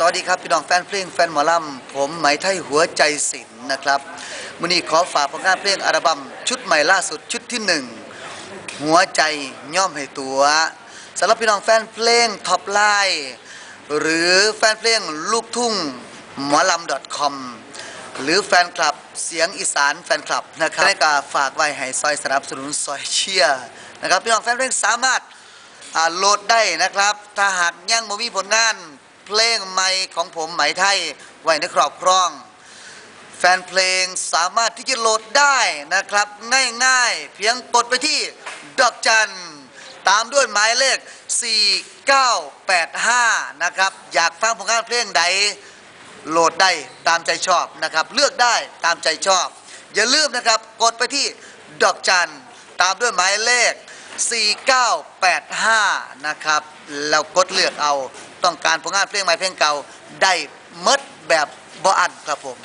สวัสดีครับ พี่น้องแฟนเพลงแฟนหมอลำผมไหมไทยหัวใจศิลป์นะครับวันนี้ขอฝากผลงานเพลงอัลบั้มชุดใหม่ล่าสุดชุดที่หนึ่งหัวใจย่อมให้ตัวสำหรับพี่น้องแฟนเพลงท็อปไลน์หรือแฟนเพลงลูกทุ่งหมอลำ .com หรือแฟนคลับเสียงอีสานแฟนคลับนะครับได้ก็ฝากไว้ให้ซอยสนับสนุนซอยเชียร์นะครับพี่น้องแฟนเพลงสามารถโหลดได้นะครับ ถ้าหากยังบ่มีผลงาน เพลงใหม่ของผมไหมไทยไว้ในครอบครอง แฟนเพลงสามารถที่จะโหลดได้นะครับ ง่ายๆ เพียงกดไปที่ดอกจัน ตามด้วยหมายเลข 4985 นะครับ อยากฟังผลงานเพลงใดโหลดได้ตามใจชอบนะครับ เลือกได้ตามใจชอบ อย่าลืมนะครับกดไปที่ดอกจัน ตามด้วยหมายเลข 4985 นะครับ แล้วกดเลือกเอา ต้องการผลงานเพลงใหม่เพลงเก่าได้เมดแบบบ่อันครับผม